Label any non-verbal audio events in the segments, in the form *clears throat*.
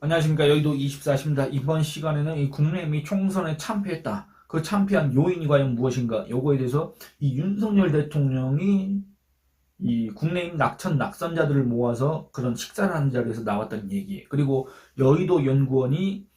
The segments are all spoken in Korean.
안녕하십니까 여의도 24입니다. 이번 시간에는 이 국내미 총선에 참패했다. 그 참패한 요인이 과연 무엇인가? 요거에 대해서 이 윤석열 대통령이 이 국내임 낙천 낙선자들을 모아서 그런 식사를 하는 자리에서 나왔던 얘기. 그리고 여의도 연구원이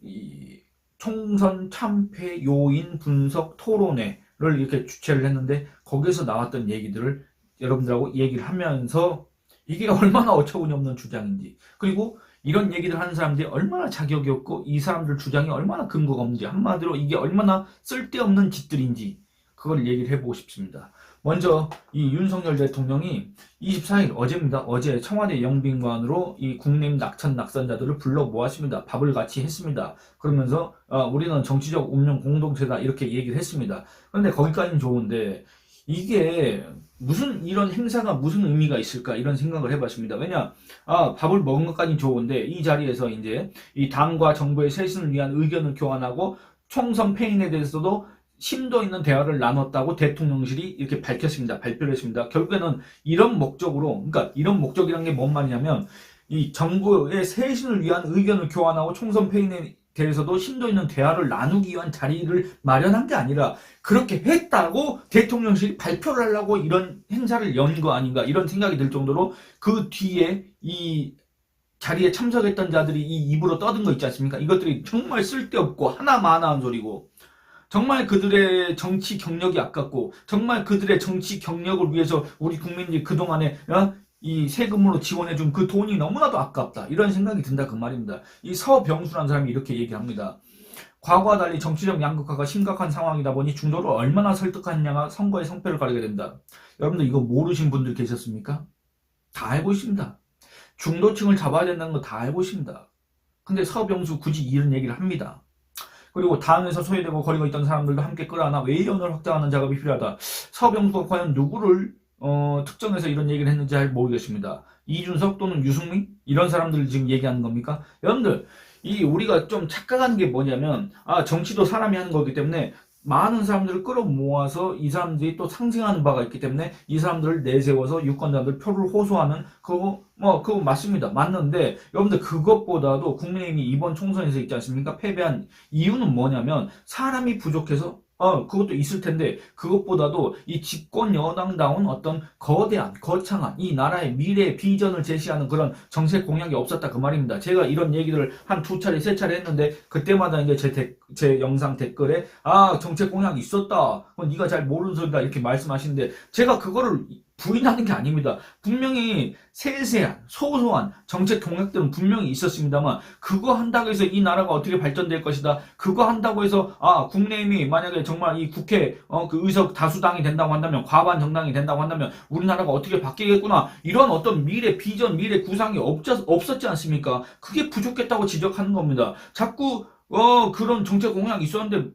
이 총선 참패 요인 분석 토론회를 이렇게 주최를 했는데 거기서 나왔던 얘기들을 여러분들하고 얘기를 하면서 이게 얼마나 어처구니 없는 주장인지 그리고 이런 얘기를 하는 사람들이 얼마나 자격이 없고 이 사람들 주장이 얼마나 근거가 없는지 한마디로 이게 얼마나 쓸데없는 짓들인지 그걸 얘기를 해보고 싶습니다. 먼저 이 윤석열 대통령이 24일 어제입니다. 어제 청와대 영빈관으로 이 국내임 낙천 낙선자들을 불러 모았습니다. 밥을 같이 했습니다. 그러면서 어, 우리는 정치적 운명 공동체다 이렇게 얘기를 했습니다. 그런데 거기까지는 좋은데 이게 무슨 이런 행사가 무슨 의미가 있을까 이런 생각을 해봤습니다. 왜냐 아 밥을 먹은 것까지 좋은데 이 자리에서 이제 이 당과 정부의 쇄신을 위한 의견을 교환하고 총선 패인에 대해서도 심도 있는 대화를 나눴다고 대통령실이 이렇게 밝혔습니다. 발표를 했습니다. 결국에는 이런 목적으로, 그러니까 이런 목적이란 게 뭔 말이냐면, 이 정부의 쇄신을 위한 의견을 교환하고 총선 패인에 대해서도 심도 있는 대화를 나누기 위한 자리를 마련한 게 아니라, 그렇게 했다고 대통령실이 발표를 하려고 이런 행사를 연 거 아닌가, 이런 생각이 들 정도로 그 뒤에 이 자리에 참석했던 자들이 이 입으로 떠든 거 있지 않습니까? 이것들이 정말 쓸데없고 하나마나한 소리고, 정말 그들의 정치 경력이 아깝고 정말 그들의 정치 경력을 위해서 우리 국민들이 그동안에 어? 이 세금으로 지원해준 그 돈이 너무나도 아깝다 이런 생각이 든다 그 말입니다. 이 서병수라는 사람이 이렇게 얘기합니다. 과거와 달리 정치적 양극화가 심각한 상황이다 보니 중도를 얼마나 설득하느냐가 선거의 성패를 가리게 된다. 여러분들 이거 모르신 분들 계셨습니까? 다 알고 있습니다. 중도층을 잡아야 된다는 거 다 알고 있습니다. 근데 서병수 굳이 이런 얘기를 합니다. 그리고 당에서 소외되고 거리고 있던 사람들도 함께 끌어안아 외연을 확장하는 작업이 필요하다. 서병수가 과연 누구를 어, 특정해서 이런 얘기를 했는지 잘 모르겠습니다. 이준석 또는 유승민 이런 사람들을 지금 얘기하는 겁니까? 여러분들 이 우리가 좀 착각하는 게 뭐냐면 아 정치도 사람이 하는 거기 때문에 많은 사람들을 끌어모아서 이 사람들이 또 상징하는 바가 있기 때문에 이 사람들을 내세워서 유권자들 표를 호소하는 그거 뭐 그거 맞습니다. 맞는데 여러분들 그것보다도 국민의힘이 이번 총선에서 있지 않습니까? 패배한 이유는 뭐냐면 사람이 부족해서 어, 그것도 있을 텐데, 그것보다도 이 집권 여당다운 어떤 거대한, 거창한 이 나라의 미래 비전을 제시하는 그런 정책 공약이 없었다 그 말입니다. 제가 이런 얘기를 한두 차례, 세 차례 했는데, 그때마다 이제 제, 데, 제 영상 댓글에, 아, 정책 공약이 있었다. 그건 네가 잘 모르는 소리다. 이렇게 말씀하시는데, 제가 그거를 부인하는 게 아닙니다. 분명히 세세한, 소소한 정책 공약들은 분명히 있었습니다만, 그거 한다고 해서 이 나라가 어떻게 발전될 것이다. 그거 한다고 해서, 아, 국내임이 만약에 정말 이 국회, 어, 그 의석 다수당이 된다고 한다면, 과반 정당이 된다고 한다면, 우리나라가 어떻게 바뀌겠구나. 이런 어떤 미래 비전, 미래 구상이 없, 없었지 않습니까? 그게 부족했다고 지적하는 겁니다. 자꾸, 어, 그런 정책 공약이 있었는데,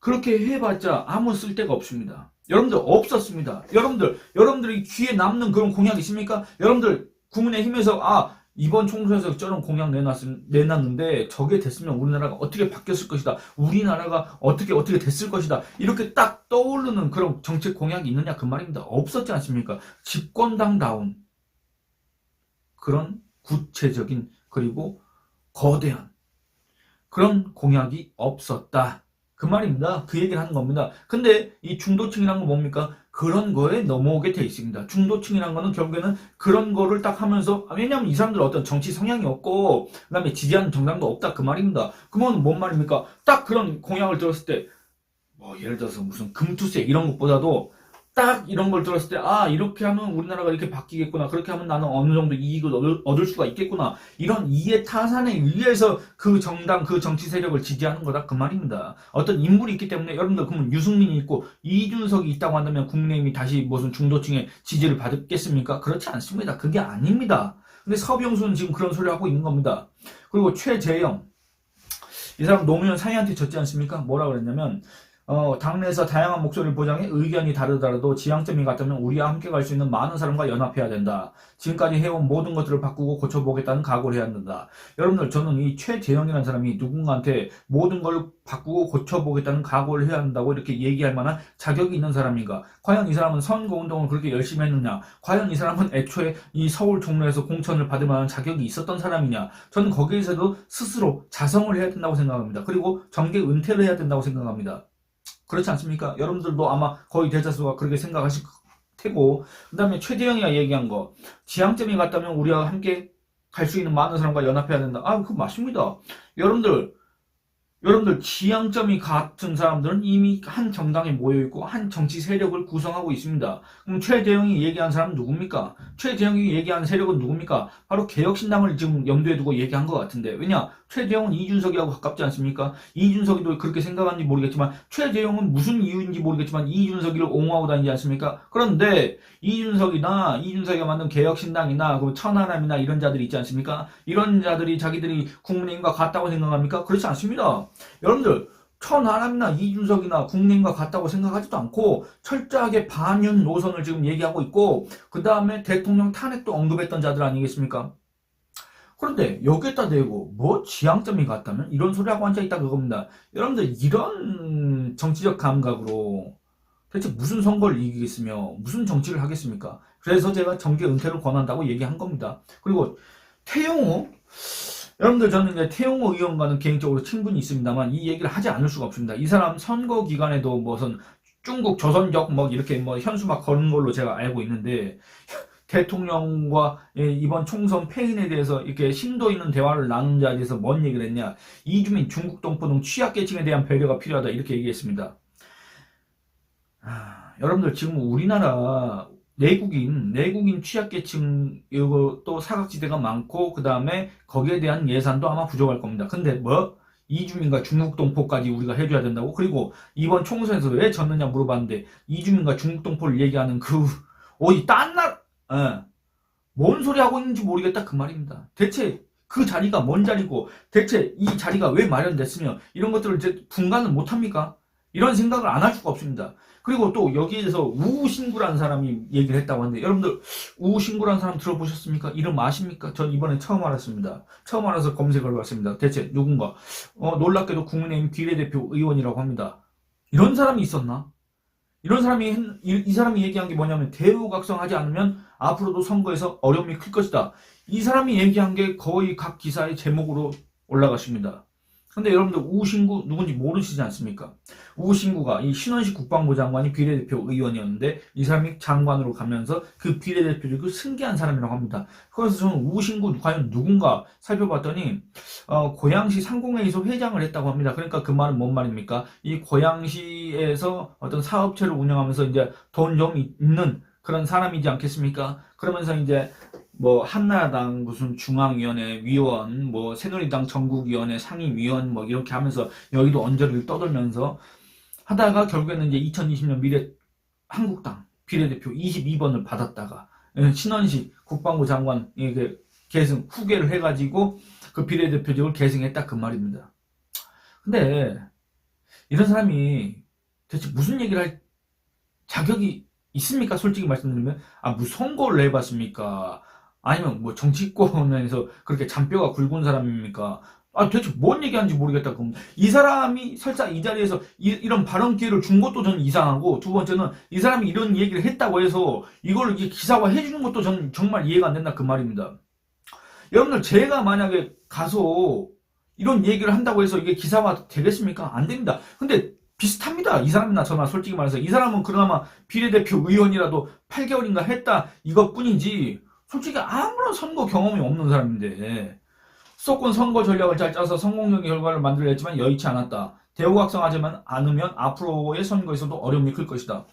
그렇게 해봤자 아무 쓸데가 없습니다. 여러분들 없었습니다. 여러분들 여러분들이 귀에 남는 그런 공약 있습니까? 여러분들 국민의힘에서 아 이번 총선에서 저런 공약 내놨, 내놨는데 저게 됐으면 우리나라가 어떻게 바뀌었을 것이다. 우리나라가 어떻게 어떻게 됐을 것이다. 이렇게 딱 떠오르는 그런 정책 공약이 있느냐 그 말입니다. 없었지 않습니까? 집권당다운 그런 구체적인 그리고 거대한 그런 공약이 없었다. 그 말입니다. 그 얘기를 하는 겁니다. 근데 이 중도층이란 건 뭡니까? 그런 거에 넘어오게 돼 있습니다. 중도층이란 거는 결국에는 그런 거를 딱 하면서, 아, 왜냐면 이 사람들 어떤 정치 성향이 없고, 그 다음에 지지하는 정당도 없다. 그 말입니다. 그러면 뭔 말입니까? 딱 그런 공약을 들었을 때, 뭐, 예를 들어서 무슨 금투세 이런 것보다도 딱 이런 걸 들었을 때, 아, 이렇게 하면 우리나라가 이렇게 바뀌겠구나. 그렇게 하면 나는 어느 정도 이익을 얻을, 얻을 수가 있겠구나. 이런 이해 타산에 의해서 그 정당, 그 정치 세력을 지지하는 거다. 그 말입니다. 어떤 인물이 있기 때문에 여러분들 그러면 유승민이 있고 이준석이 있다고 한다면 국민의힘이 다시 무슨 중도층의 지지를 받겠습니까? 그렇지 않습니다. 그게 아닙니다. 근데 서병수는 지금 그런 소리를 하고 있는 겁니다. 그리고 최재형. 이 사람 노무현 사이한테 졌지 않습니까? 뭐라 그랬냐면, 어, 당내에서 다양한 목소리를 보장해 의견이 다르더라도 지향점이 같다면 우리와 함께 갈 수 있는 많은 사람과 연합해야 된다. 지금까지 해온 모든 것들을 바꾸고 고쳐보겠다는 각오를 해야 된다. 여러분들 저는 이 최재형이라는 사람이 누군가한테 모든 걸 바꾸고 고쳐보겠다는 각오를 해야 한다고 이렇게 얘기할 만한 자격이 있는 사람인가? 과연 이 사람은 선거운동을 그렇게 열심히 했느냐? 과연 이 사람은 애초에 이 서울 종로에서 공천을 받을 만한 자격이 있었던 사람이냐? 저는 거기에서도 스스로 자성을 해야 된다고 생각합니다. 그리고 정계 은퇴를 해야 된다고 생각합니다. 그렇지 않습니까? 여러분들도 아마 거의 대다수가 그렇게 생각하실 테고 그 다음에 최대영이가 얘기한 거 지향점이 같다면 우리와 함께 갈 수 있는 많은 사람과 연합해야 된다. 아, 그거 맞습니다. 여러분들 여러분들 지향점이 같은 사람들은 이미 한 정당에 모여 있고 한 정치 세력을 구성하고 있습니다. 그럼 최대영이 얘기한 사람은 누굽니까? 최대영이 얘기한 세력은 누굽니까? 바로 개혁신당을 지금 염두에 두고 얘기한 것 같은데 왜냐? 최대영은 이준석이하고 가깝지 않습니까? 이준석이도 그렇게 생각하는지 모르겠지만 최대영은 무슨 이유인지 모르겠지만 이준석이를 옹호하고 다니지 않습니까? 그런데 이준석이나 이준석이가 만든 개혁신당이나 그 천하람이나 이런 자들이 있지 않습니까? 이런 자들이 자기들이 국민과 같다고 생각합니까? 그렇지 않습니다. 여러분들 천하람이나 이준석이나 국민과 같다고 생각하지도 않고 철저하게 반윤 노선을 지금 얘기하고 있고 그 다음에 대통령 탄핵도 언급했던 자들 아니겠습니까? 그런데 여기에다 대고 뭐 지향점이 같다면 이런 소리하고 앉아있다 그겁니다. 여러분들 이런 정치적 감각으로 대체 무슨 선거를 이기겠으며 무슨 정치를 하겠습니까? 그래서 제가 정계 은퇴를 권한다고 얘기한 겁니다. 그리고 태용호 여러분들 저는 이제 태용호 의원과는 개인적으로 친분이 있습니다만 이 얘기를 하지 않을 수가 없습니다. 이 사람 선거 기간에도 무슨 중국 조선족 뭐 이렇게 뭐 현수 막 거는 걸로 제가 알고 있는데 대통령과 예, 이번 총선 패인에 대해서 이렇게 심도 있는 대화를 나눈 자리에서 뭔 얘기를 했냐 이주민 중국 동포 등 취약계층에 대한 배려가 필요하다 이렇게 얘기했습니다. 아, 여러분들 지금 우리나라 내국인 내국인 취약계층 이것도 사각지대가 많고 그 다음에 거기에 대한 예산도 아마 부족할 겁니다. 근데 뭐 이주민과 중국 동포까지 우리가 해줘야 된다고 그리고 이번 총선에서 왜 졌느냐 물어봤는데 이주민과 중국 동포를 얘기하는 그 *laughs* 어디 딴 나 예. 뭔 소리 하고 있는지 모르겠다 그 말입니다. 대체 그 자리가 뭔 자리고 대체 이 자리가 왜 마련됐으며 이런 것들을 이제 분간을 못 합니까? 이런 생각을 안 할 수가 없습니다. 그리고 또 여기에서 우신구라는 사람이 얘기를 했다고 하는데 여러분들 우신구라는 사람 들어보셨습니까? 이름 아십니까? 전 이번에 처음 알았습니다. 처음 알아서 검색을 해봤습니다. 대체 누군가? 어, 놀랍게도 국민의힘 비례대표 의원이라고 합니다. 이런 사람이 있었나? 이런 사람이 했- 이, 이 사람이 얘기한 게 뭐냐면 대우각성하지 않으면 앞으로도 선거에서 어려움이 클 것이다. 이 사람이 얘기한 게 거의 각 기사의 제목으로 올라갔습니다. 근데 여러분들 우신구 누군지 모르시지 않습니까? 우신구가 이 신원식 국방부 장관이 비례대표 의원이었는데 이 사람이 장관으로 가면서 그 비례대표를 승계한 사람이라고 합니다. 그래서 저는 우신구 과연 누군가 살펴봤더니 어, 고양시 상공회의소 회장을 했다고 합니다. 그러니까 그 말은 뭔 말입니까? 이 고양시에서 어떤 사업체를 운영하면서 이제 돈 좀 있는 그런 사람이지 않겠습니까? 그러면서 이제 뭐 한나라당 무슨 중앙위원회 위원, 뭐 새누리당 전국위원회 상임위원 뭐 이렇게 하면서 여의도 언저리를 떠돌면서 하다가 결국에는 이제 2020년 미래 한국당 비례대표 22번을 받았다가 예, 신원식 국방부 장관 이게 계승 후계를 해가지고 그 비례대표직을 계승했다 그 말입니다. 근데 이런 사람이 대체 무슨 얘기를 할 자격이 있습니까? 솔직히 말씀드리면 아 무슨 선거를 해봤습니까? 아니면 뭐 정치권에서 그렇게 잔뼈가 굵은 사람입니까? 아 대체 뭔 얘기하는지 모르겠다. 그럼 이 사람이 설사 이 자리에서 이, 런 발언 기회를 준 것도 저는 이상하고 두 번째는 이 사람이 이런 얘기를 했다고 해서 이걸 기사화 해주는 것도 저는 정말 이해가 안 된다 그 말입니다. 여러분들 제가 만약에 가서 이런 얘기를 한다고 해서 이게 기사화 되겠습니까? 안 됩니다. 근데 비슷합니다. 이 사람이나 저나 솔직히 말해서 이 사람은 그나마 비례대표 의원이라도 8개월인가 했다 이것뿐이지 솔직히 아무런 선거 경험이 없는 사람인데 수도권 선거 전략을 잘 짜서 성공적인 결과를 만들려 했지만 여의치 않았다. 대우 각성하지 않으면 앞으로의 선거에서도 어려움이 클 것이다.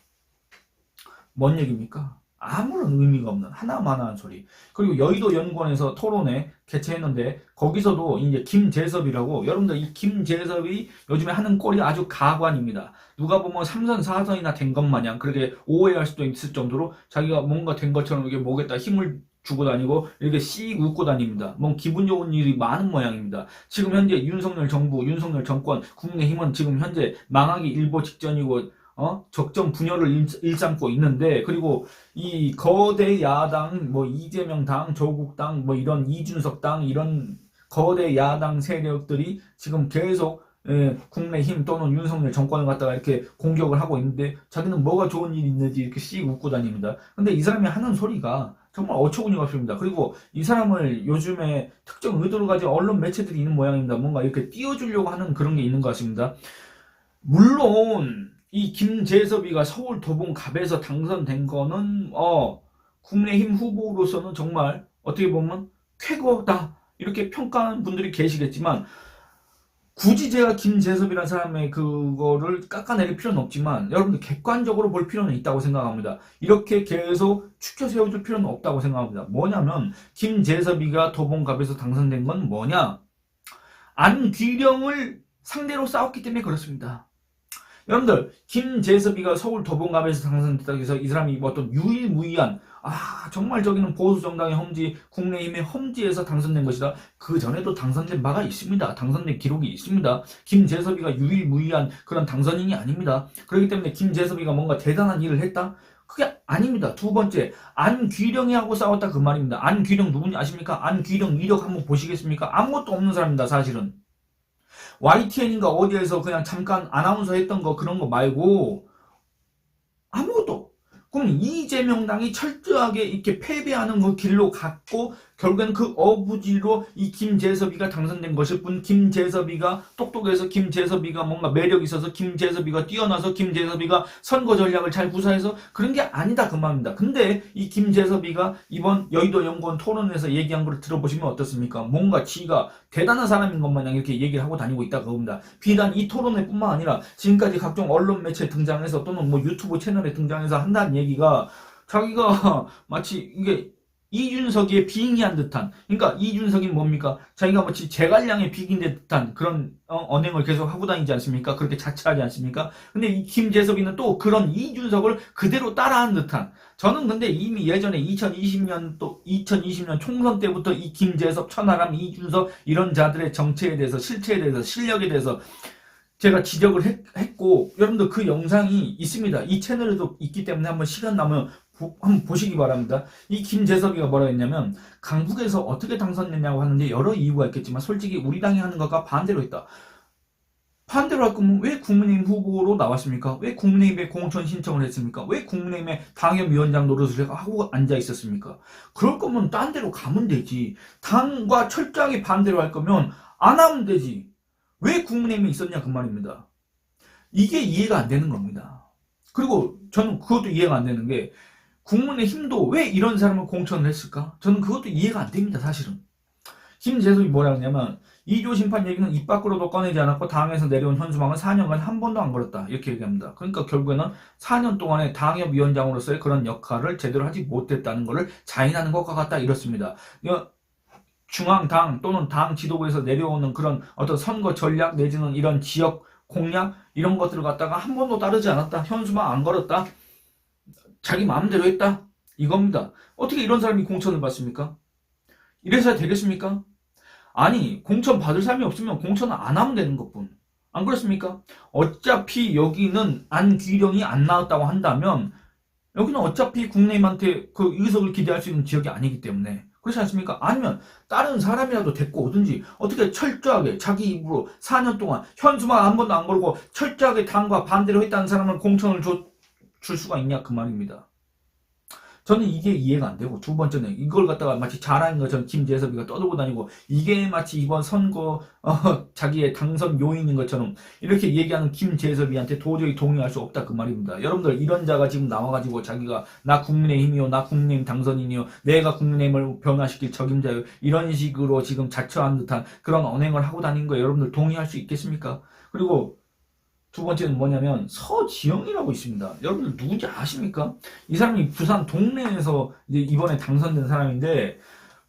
뭔 얘기입니까? 아무런 의미가 없는 하나만한 소리. 그리고 여의도 연구원에서 토론회 개최했는데 거기서도 이제 김재섭이라고 여러분들 이 김재섭이 요즘에 하는 꼴이 아주 가관입니다. 누가 보면 3선 4선이나 된 것 마냥 그렇게 오해할 수도 있을 정도로 자기가 뭔가 된 것처럼 이게 뭐겠다 힘을 주고 다니고 이렇게 씩 웃고 다닙니다. 뭐 기분 좋은 일이 많은 모양입니다. 지금 현재 윤석열 정부, 윤석열 정권, 국민의힘은 지금 현재 망하기 일보 직전이고 어? 적정 분열을 일, 일삼고 있는데 그리고 이 거대 야당 뭐 이재명 당, 조국 당, 뭐 이런 이준석 당 이런 거대 야당 세력들이 지금 계속 예, 국민의힘 또는 윤석열 정권을 갖다가 이렇게 공격을 하고 있는데 자기는 뭐가 좋은 일이 있는지 이렇게 씩 웃고 다닙니다. 근데 이 사람이 하는 소리가 정말 어처구니가 없습니다. 그리고 이 사람을 요즘에 특정 의도를 가진 언론 매체들이 있는 모양입니다. 뭔가 이렇게 띄워주려고 하는 그런 게 있는 것 같습니다. 물론 이 김재섭이가 서울 도봉갑에서 당선된 거는 어 국민의힘 후보로서는 정말 어떻게 보면 쾌거다 이렇게 평가하는 분들이 계시겠지만 굳이 제가 김재섭이라는 사람의 그거를 깎아내릴 필요는 없지만 여러분들 객관적으로 볼 필요는 있다고 생각합니다. 이렇게 계속 추켜 세워줄 필요는 없다고 생각합니다. 뭐냐면 김재섭이가 도봉갑에서 당선된 건 뭐냐? 안귀령을 상대로 싸웠기 때문에 그렇습니다. 여러분들 김재섭이가 서울 도봉갑에서 당선됐다고 해서 이 사람이 뭐 어떤 유일무이한 아 정말 저기는 보수 정당의 험지 국민의힘의 험지에서 당선된 것이다. 그 전에도 당선된 바가 있습니다. 당선된 기록이 있습니다. 김재섭이가 유일무이한 그런 당선인이 아닙니다. 그렇기 때문에 김재섭이가 뭔가 대단한 일을 했다. 그게 아닙니다. 두 번째, 안귀령이하고 싸웠다 그 말입니다. 안귀령 누군지 아십니까? 안귀령 이력 한번 보시겠습니까? 아무것도 없는 사람입니다, 사실은. YTN인가 어디에서 그냥 잠깐 아나운서 했던 거 그런 거 말고 아무것도. 그럼 이재명당이 철저하게 이렇게 패배하는 그 길로 갔고 결국엔 그 어부지로 이 김재섭이가 당선된 것일 뿐 김재섭이가 똑똑해서 김재섭이가 뭔가 매력 있어서 김재섭이가 뛰어나서 김재섭이가 선거 전략을 잘 구사해서 그런 게 아니다 그 말입니다. 근데 이 김재섭이가 이번 여의도 연구원 토론에서 얘기한 걸 들어보시면 어떻습니까? 뭔가 지가 대단한 사람인 것 마냥 이렇게 얘기를 하고 다니고 있다 그겁니다. 비단 이 토론회 뿐만 아니라 지금까지 각종 언론 매체에 등장해서 또는 뭐 유튜브 채널에 등장해서 한다는 얘기가 자기가 *laughs* 마치 이게 이준석의 빙의한 듯한. 그러니까 이준석이 뭡니까? 자기가 마치 제갈량의 비긴된 듯한 그런 어, 언행을 계속 하고 다니지 않습니까? 그렇게 자처하지 않습니까? 근데 이 김재섭이는 또 그런 이준석을 그대로 따라한 듯한. 저는 근데 이미 예전에 2020년 또 2020년 총선 때부터 이 김재섭 천하람 이준석 이런 자들의 정체에 대해서 실체에 대해서 실력에 대해서 제가 지적을 했, 고 여러분들 그 영상이 있습니다. 이 채널에도 있기 때문에 한번 시간 나면 보, 한번 보시기 바랍니다. 이 김재석이가 뭐라 했냐면 강북에서 어떻게 당선됐냐고 하는데 여러 이유가 있겠지만 솔직히 우리 당이 하는 것과 반대로 했다. 반대로 할 거면 왜 국민의힘 후보로 나왔습니까? 왜 국민의힘에 공천 신청을 했습니까? 왜 국민의힘에 당협위원장 노릇을 하고 앉아 있었습니까? 그럴 거면 딴 데로 가면 되지. 당과 철저하게 반대로 할 거면 안 하면 되지. 왜 국민의힘에 있었냐 그 말입니다. 이게 이해가 안 되는 겁니다. 그리고 저는 그것도 이해가 안 되는 게 국민의힘도 왜 이런 사람을 공천을 했을까? 저는 그것도 이해가 안 됩니다, 사실은. 김재섭이 뭐라 그러냐면 이조 심판 얘기는 입 밖으로도 꺼내지 않았고 당에서 내려온 현수막은 4년간 한 번도 안 걸었다. 이렇게 얘기합니다. 그러니까 결국에는 4년 동안에 당협위원장으로서의 그런 역할을 제대로 하지 못했다는 것을 자인하는 것과 같다. 이렇습니다. 중앙당 또는 당 지도부에서 내려오는 그런 어떤 선거 전략 내지는 이런 지역 공약 이런 것들을 갖다가 한 번도 따르지 않았다. 현수막 안 걸었다. 자기 마음대로 했다. 이겁니다. 어떻게 이런 사람이 공천을 받습니까? 이래서 되겠습니까? 아니, 공천 받을 사람이 없으면 공천을 안 하면 되는 것뿐. 안 그렇습니까? 어차피 여기는 안귀령이 안 나왔다고 한다면 여기는 어차피 국내힘한테 그 의석을 기대할 수 있는 지역이 아니기 때문에 그렇지 않습니까? 아니면 다른 사람이라도 데리고 오든지 어떻게 철저하게 자기 입으로 4년 동안 현수막 한 번도 안 걸고 철저하게 당과 반대로 했다는 사람을 공천을 줘, 줄 수가 있냐 그 말입니다. 저는 이게 이해가 안 되고 두 번째는 이걸 갖다가 마치 자랑인 것처럼 김재섭이가 떠들고 다니고 이게 마치 이번 선거 어, *laughs* 자기의 당선 요인인 것처럼 이렇게 얘기하는 김재섭이한테 도저히 동의할 수 없다 그 말입니다. 여러분들 이런 자가 지금 나와가지고 자기가 나 국민의힘이요 나 국민의힘 당선인이요 내가 국민의힘을 변화시킬 적임자요 이런 식으로 지금 자처한 듯한 그런 언행을 하고 다닌 거예요. 여러분들 동의할 수 있겠습니까? 그리고 두 번째는 뭐냐면 서지영이라고 있습니다. 여러분들 누군지 아십니까? 이 사람이 부산 동네에서 이제 이번에 당선된 사람인데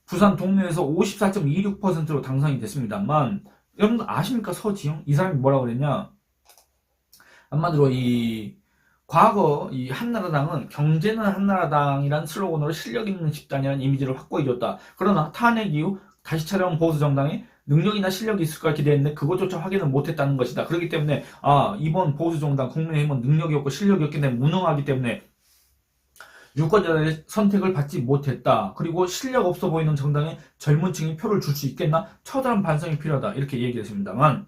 부산 동네에서 54.26%로 당선이 됐습니다만 여러분들 아십니까 서지영? 이 사람이 뭐라고 그랬냐? 한마디로 이 과거 이 한나라당은 경제는 한나라당이란 슬로건으로 실력 있는 집단이라는 이미지를 확고해줬다. 그러나 탄핵 이후 다시 찾아온 보수 정당이 능력이나 실력이 있을까 기대했는데 그것조차 확인을 못했다는 것이다. 그렇기 때문에 아 이번 보수 정당 국민의힘은 능력이 없고 실력이 없기 때문에 무능하기 때문에 유권자들의 선택을 받지 못했다. 그리고 실력 없어 보이는 정당에 젊은 층이 표를 줄 수 있겠나? 처절한 반성이 필요하다. 이렇게 얘기했습니다만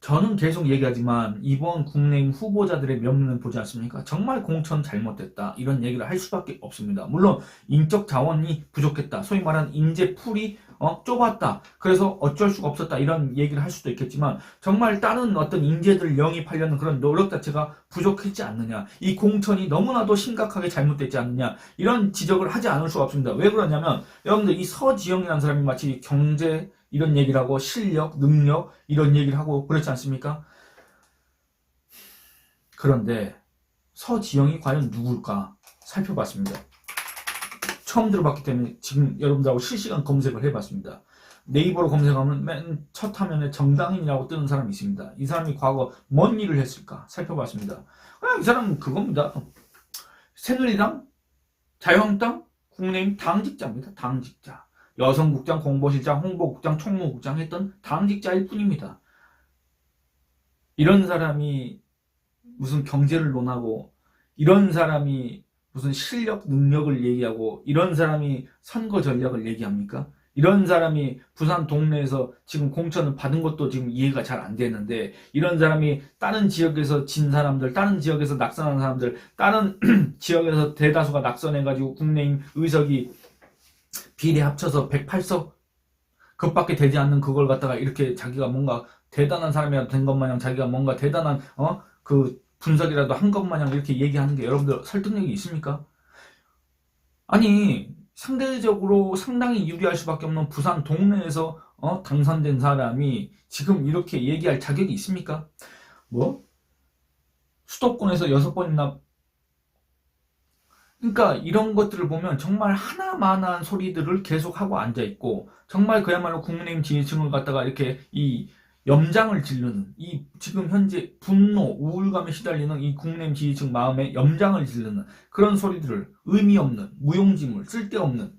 저는 계속 얘기하지만 이번 국내임 후보자들의 면면을 보지 않습니까? 정말 공천 잘못됐다. 이런 얘기를 할 수밖에 없습니다. 물론 인적 자원이 부족했다. 소위 말하는 인재 풀이 어, 좁았다. 그래서 어쩔 수가 없었다. 이런 얘기를 할 수도 있겠지만 정말 다른 어떤 인재들 영입하려는 그런 노력 자체가 부족했지 않느냐. 이 공천이 너무나도 심각하게 잘못됐지 않느냐. 이런 지적을 하지 않을 수가 없습니다. 왜 그러냐면 여러분들 이 서지영이라는 사람이 마치 경제 이런 얘기를 하고 실력, 능력 이런 얘기를 하고 그렇지 않습니까? 그런데 서지영이 과연 누굴까 살펴봤습니다. 처음 들어봤기 때문에 지금 여러분들하고 실시간 검색을 해봤습니다. 네이버로 검색하면 맨 첫 화면에 정당인이라고 뜨는 사람이 있습니다. 이 사람이 과거 뭔 일을 했을까 살펴봤습니다. 그냥 이 사람은 그겁니다. 새누리당, 자유한국당, 국민의힘 당직자입니다. 당직자. 여성국장, 공보실장, 홍보국장, 총무국장 했던 당직자일 뿐입니다. 이런 사람이 무슨 경제를 논하고 이런 사람이 무슨 실력, 능력을 얘기하고 이런 사람이 선거 전략을 얘기합니까? 이런 사람이 부산 동네에서 지금 공천을 받은 것도 지금 이해가 잘 안 되는데 이런 사람이 다른 지역에서 진 사람들, 다른 지역에서 낙선한 사람들, 다른 *clears throat* 지역에서 대다수가 낙선해가지고 국내임 의석이 비례 합쳐서 108석 그것밖에 되지 않는 그걸 갖다가 이렇게 자기가 뭔가 대단한 사람이라도 된것 마냥 자기가 뭔가 대단한 어 그 분석이라도 한 것 마냥 이렇게 얘기하는 게 여러분들 설득력이 있습니까? 아니 상대적으로 상당히 유리할 수밖에 없는 부산 동네에서 어, 당선된 사람이 지금 이렇게 얘기할 자격이 있습니까? 뭐 수도권에서 여섯 번이나 그러니까 이런 것들을 보면 정말 하나만한 소리들을 계속하고 앉아있고 정말 그야말로 국민의힘 지지층을 갖다가 이렇게 이 염장을 지르는 이 지금 현재 분노, 우울감에 시달리는 이 국민의힘 지지층 마음에 염장을 지르는 그런 소리들을 의미 없는 무용지물, 쓸데없는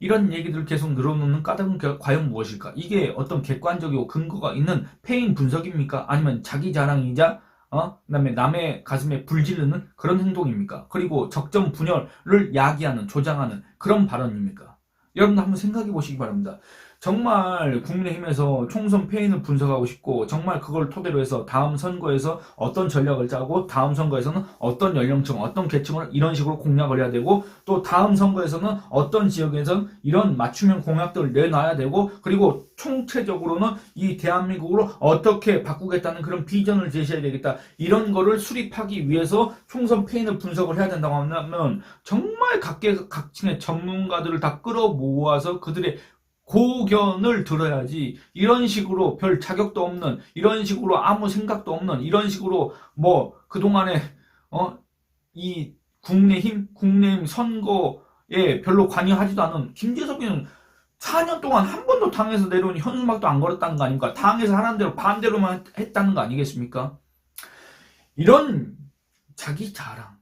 이런 얘기들을 계속 늘어놓는 까닭은 그- 과연 무엇일까? 이게 어떤 객관적이고 근거가 있는 페인 분석입니까? 아니면 자기 자랑이자 어? 그다음에 남의 가슴에 불 지르는 그런 행동입니까? 그리고 적정 분열을 야기하는 조장하는 그런 발언입니까? 여러분들 한번 생각해 보시기 바랍니다. 정말 국민의힘에서 총선 패인을 분석하고 싶고 정말 그걸 토대로 해서 다음 선거에서 어떤 전략을 짜고 다음 선거에서는 어떤 연령층, 어떤 계층을 이런 식으로 공략을 해야 되고 또 다음 선거에서는 어떤 지역에서 이런 맞춤형 공약들을 내놔야 되고 그리고 총체적으로는 이 대한민국으로 어떻게 바꾸겠다는 그런 비전을 제시해야 되겠다. 이런 거를 수립하기 위해서 총선 패인을 분석을 해야 된다고 하면 정말 각계 각층의 전문가들을 다 끌어모아서 그들의 고견을 들어야지 이런 식으로 별 자격도 없는 이런 식으로 아무 생각도 없는 이런 식으로 뭐 그동안에 어 이 국내힘 국내힘 선거에 별로 관여하지도 않은 김재석이는 4년 동안 한 번도 당에서 내려온 현수막도 안 걸었다는 거 아닙니까? 당에서 하는 대로 반대로만 했다는 거 아니겠습니까? 이런 자기 자랑,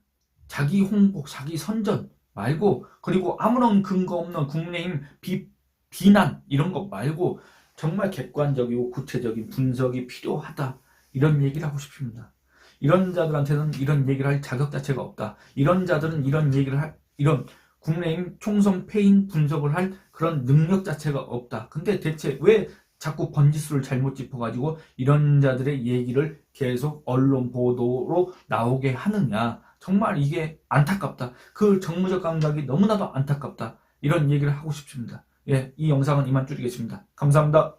자기 홍보, 자기 선전 말고 그리고 아무런 근거 없는 국내힘 비 비난 이런 거 말고 정말 객관적이고 구체적인 분석이 필요하다 이런 얘기를 하고 싶습니다. 이런 자들한테는 이런 얘기를 할 자격 자체가 없다. 이런 자들은 이런 얘기를 할 이런 국내임 총선 패인 분석을 할 그런 능력 자체가 없다. 근데 대체 왜 자꾸 번지수를 잘못 짚어가지고 이런 자들의 얘기를 계속 언론 보도로 나오게 하느냐. 정말 이게 안타깝다. 그 정무적 감각이 너무나도 안타깝다. 이런 얘기를 하고 싶습니다. 예, 이 영상은 이만 줄이겠습니다. 감사합니다.